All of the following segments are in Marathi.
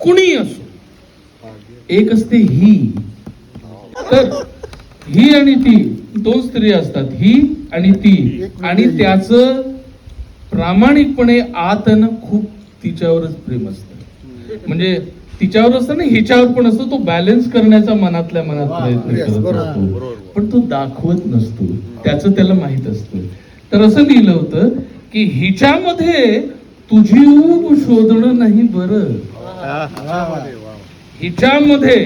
कुणी असो एक असते ही. तर ही आणि ती दोन स्त्री असतात ही आणि ती. आणि त्याच प्रामाणिकपणे आतन खूप तिच्यावरच प्रेम असतं. म्हणजे तिच्यावर असतं ना हिच्यावर पण असतो तो बॅलन्स करण्याचा मनातल्या मनात प्रयत्न करत बरोबर. असतो. पण तो दाखवत नसतो त्याचं त्याला माहीत असतं. तर असं लिहिलं होतं की हिच्यामध्ये तुझी ऊब शोधणं नाही बरं. हिच्यामध्ये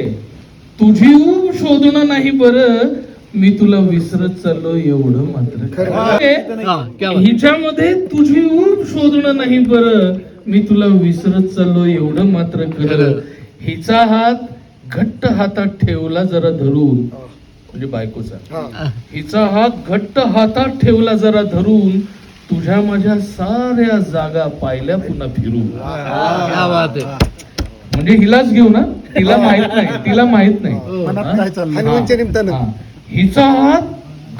तुझी ऊब शोधणं नाही बरं मी तुला विसरत चाललो एवढं मात्र खरं. खरं. हा, क्या बात. हिच्यामध्ये तुझी ऊब शोधणं नाही बरं मी तुला विसरत चाललो एवढं मात्र खरं खरं. हिचा हात घट्ट हातात ठेवला जरा धरून म्हणजे बायकोचा हा. हिचा हात घट्ट हातात ठेवला जरा धरून तुझ्या माझ्या साऱ्या जागा पाहिल्या पुन्हा फिरून. क्या बात आहे. म्हणजे हिलाच घेऊ ना? तिला माहीत नाही तिला माहीत नाही. हो. हिचा हात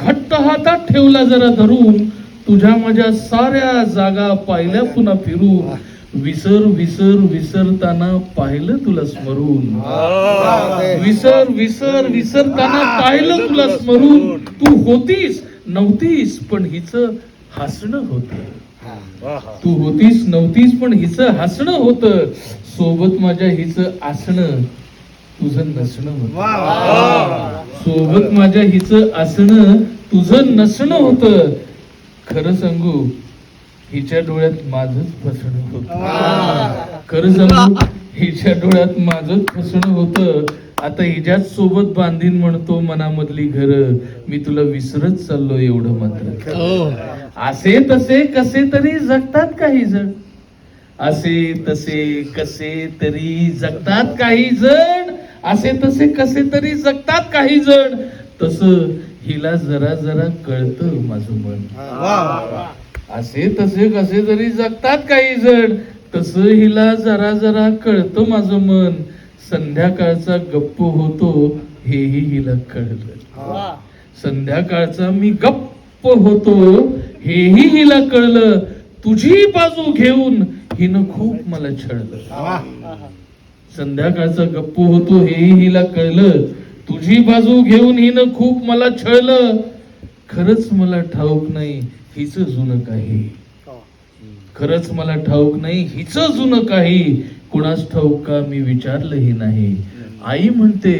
घट्ट हातात ठेवला जरा धरून तुझ्या माझ्या साऱ्या जागा पाहिल्या पुन्हा फिरून. विसर विसर विसरताना पाहिलं तुला स्मरून. विसर विसर विसरताना पाहिलं तुला स्मरून. तू होतीस नव्हतीस पण हिच हसणं होत. तू होतीस नव्हतीस पण हिच हसणं होत. सोबत माझ्या हिच असणं तुझं नसणं होत. सोबत माझ्या हिच असणं तुझं नसणं होत. खरं सांगू हिच्या डोळ्यात माझच फसणं होत. खरं सांगू हिच्या डोळ्यात माझच फसणं होत. आता हिच्याच सोबत बांधीन म्हणतो मनामधली घर. मी तुला विसरत चाललो एवढं मात्र. हो. असे तसे कसे तरी जगतात काही जण असे तसे कसे तरी जगतात काही जण असे तसे कसे तरी जगतात काही जण तस हिला जरा जरा कळतं माझं मन. असे तसे कसे तरी जगतात काही जण तस हिला जरा जरा कळतं माझं मन. संध्याकाळचा गप्प होतो हेही हिला कळलं. संध्याकाळचा मी गप्प होतो हेही हिला कळलं. तुझी बाजू घेऊन हिनं खूप मला छळलं. संध्याकाळचा गप्प होतो हेही हिला कळलं. तुझी बाजू घेऊन हिनं खूप मला छळलं. खरंच मला ठाऊक नाही हिच जुनं काही. खरंच मला ठाऊक नाही हिच जुनं काही कुणास ठाऊक का मी विचारलंही नाही. आई म्हणते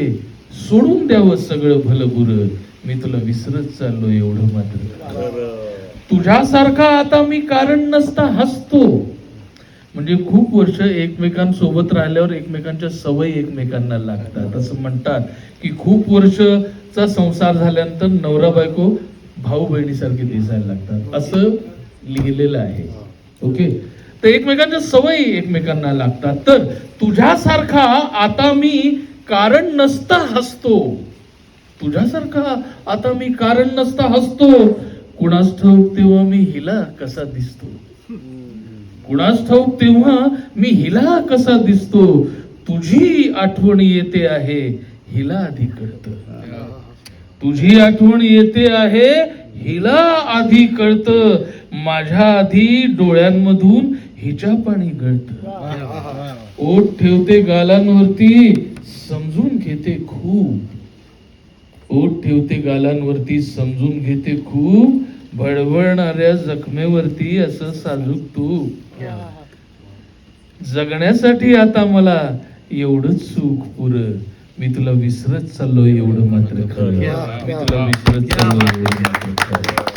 सोडून द्यावं सगळं भलं बुर मी तुला विसरत चाललो एवढं मात्र. तुझ्यासारखा आता मी कारण नसता हसतो. म्हणजे खूप वर्ष एकमेकांसोबत राहिल्यावर एकमेकांच्या सवयी एकमेकांना लागतात. असं म्हणतात की खूप वर्षचा संसार झाल्यानंतर नवरा बायको भाऊ बहिणीसारखे दिसायला लागतात. असं लिहिलेलं आहे. ओके? तर एकमेकांच्या सवयी एकमेकांना लागतात. तर तुझ्यासारखा आता मी कारण नसता हसतो. तुझ्यासारखा आता मी कारण नसता हसतो. कुणास ठाऊक तेव्हा मी हिला कसा दिसतो? कुणास ठाऊक तेव्हा मी हिला कसा दिसतो? तुझी आठवण येते आहे हिला आधी कळत. तुझी आठवण येते आहे हिला आधी कळत. माझ्या आधी डोळ्यांमधून हिच्या पाणी गळत. ओठ ठेवते गालांवरती समजून घेते खूप. ओठ ठेवते गालांवरती समजून घेते खूप. बळबळणाऱ्या जखमेवरती असं साजूक तू जगण्यासाठी आता मला एवढंच सुख पुर. मी तुला विसरत चाललो एवढं मात्र खरं. मी तुला विसरत चाललो